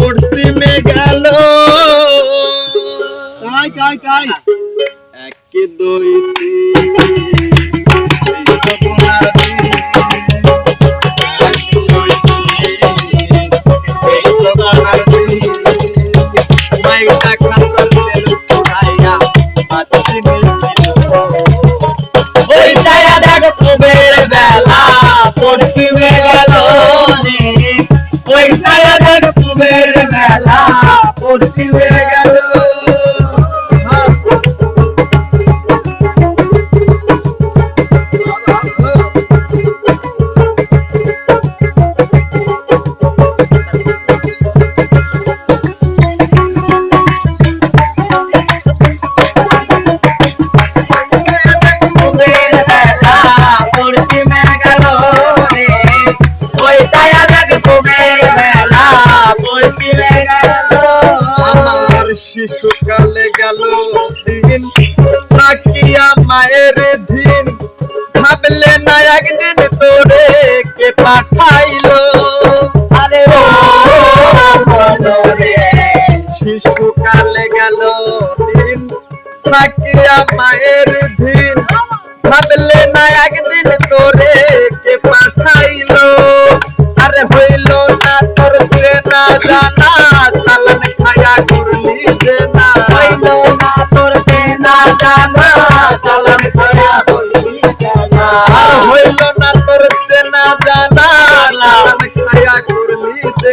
পশ্চিমে গেল। কাই কাই কাই? এক দুই তিন। পশ্চিমে গেল কুবের শিশুকালে গেল দিন। তাকিয়া মায়ের দিন। ভাবলে না একদিন তোরে কে পাঠাইলো। আরে ও শিশুকালে গেল দিন। তাকিয়া মায়ের দিন। ভাবলে না একদিন যে না হইল না তোর না জানা। চালান খায়া বলবি জানা। আর হইল না তোর চেনা জানা। চালান খায়া করলি যে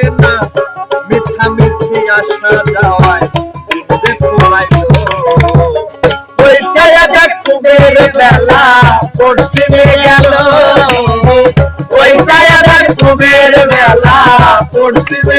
মিঠা মিঠি আসা যাওয়ায় ইচ্ছে তোলাইলো ওই ছায়া দেখ কুবের বেলা পশ্চিমে গেল। ওই ছায়া কুবের বেলা পশ্চিমে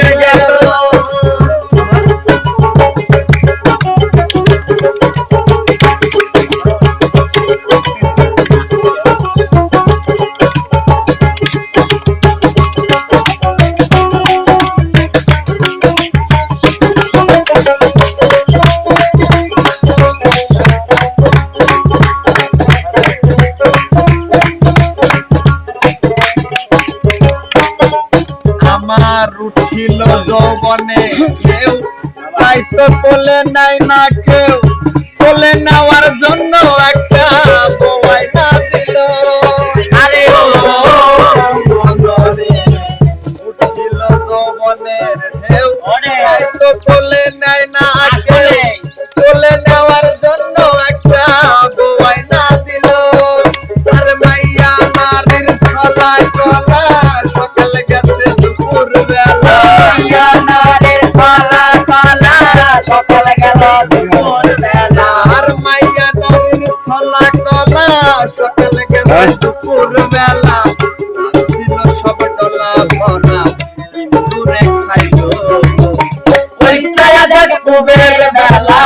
আমার উঠিল যৌবনে কেউ। তাই তো বলে নাই না কেউ। আর মাইয়া নারীর ছলা কলা সকাল গেছে দুপুর বেলা ছিল সব ডলা ভরা ইন্দুরে খাইলো ওই ছায়া দেখ বেলা।